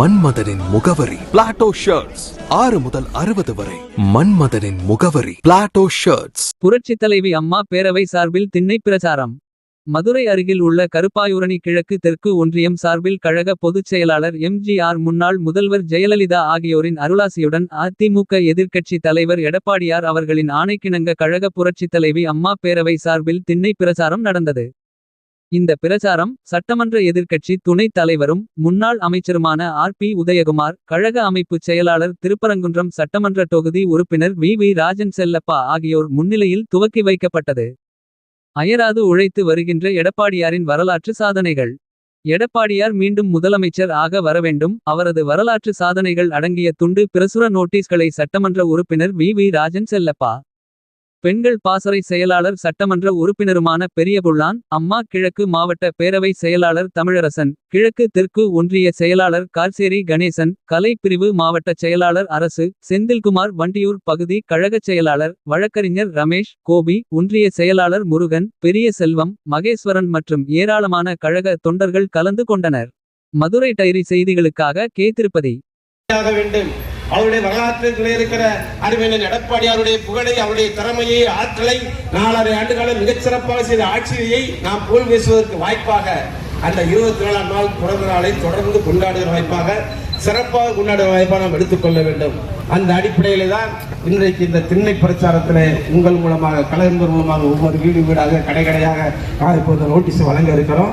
மன்மதனின் முகவரி. Plato shirts ஆறு முதல் அறுபது வரை. மன்மதனின் முகவரி. பிளாட்டோ ஷர்ட்ஸ் புரட்சித் தலைவி அம்மா பேரவை சார்பில் திண்ணை பிரச்சாரம் மதுரை அருகில் உள்ள கருப்பாயூரணி கிழக்கு தெற்கு ஒன்றியம் சார்பில் கழக பொதுச் செயலாளர் எம்ஜிஆர் முன்னாள் முதல்வர் ஜெயலலிதா ஆகியோரின் அருளாசியுடன் அதிமுக எதிர்க்கட்சி தலைவர் எடப்பாடியார் அவர்களின் ஆணைக்கிணங்க கழக புரட்சித் தலைவி அம்மா பேரவை சார்பில் திண்ணை பிரச்சாரம் நடந்தது. இந்த பிரச்சாரம் சட்டமன்ற எதிர்க்கட்சி துணைத் தலைவரும் முன்னாள் அமைச்சருமான ஆர். பி. உதயகுமார் கழக அமைப்புச் செயலாளர் திருப்பரங்குன்றம் சட்டமன்ற தொகுதி உறுப்பினர் வி. வி. ராஜன் செல்லப்பா ஆகியோர் முன்னிலையில் துவக்கி வைக்கப்பட்டது. அயராது உழைத்து வருகின்ற எடப்பாடியாரின் வரலாற்று சாதனைகள். எடப்பாடியார் மீண்டும் முதலமைச்சர் ஆக வரவேண்டும் அவரது வரலாற்று சாதனைகள் அடங்கிய துண்டு பிரசுர நோட்டீஸ்களை சட்டமன்ற உறுப்பினர் வி. வி. ராஜன் செல்லப்பா பெண்கள் பாசறை செயலாளர் சட்டமன்ற உறுப்பினருமான பெரியபுள்ளான் அம்மா கிழக்கு மாவட்ட பேரவை செயலாளர் தமிழரசன் கிழக்கு தெற்கு ஒன்றிய செயலாளர் கார்சேரி கணேசன் கலை பிரிவு மாவட்ட செயலாளர் அரசு செந்தில்குமார் வண்டியூர் பகுதி கழகச் செயலாளர் வழக்கறிஞர் ரமேஷ் கோபி ஒன்றிய செயலாளர் முருகன் பெரிய செல்வம் மகேஸ்வரன் மற்றும் ஏராளமான கழக தொண்டர்கள் கலந்து கொண்டனர். மதுரை டைரி செய்திகளுக்காக கே திருப்பதி வேண்டும். அவருடைய வரலாற்றில் இருக்கிற அறிவியல் எடப்பாடியாருடைய புகழை அவருடைய திறமையை ஆற்றலை நாலரை ஆண்டுகாலம் மிகச்சிறப்பாக செய்த ஆட்சியை நாம் புகழ் பேசுவதற்கு வாய்ப்பாக அந்த இருபத்தி நாலாம் நாள் பிறந்த நாளை தொடர்ந்து கொண்டாடுகிற வாய்ப்பாக சிறப்பாக கொண்டாடுகிற வாய்ப்பாக நாம் எடுத்துக்கொள்ள வேண்டும். அந்த அடிப்படையிலே தான் இன்றைக்கு இந்த திண்ணை பிரச்சாரத்தில் உங்கள் மூலமாக கலைஞர் மூலமாக ஒவ்வொரு வீடு வீடாக கடை கடையாக இப்போது நோட்டீஸ் வழங்க இருக்கிறோம்.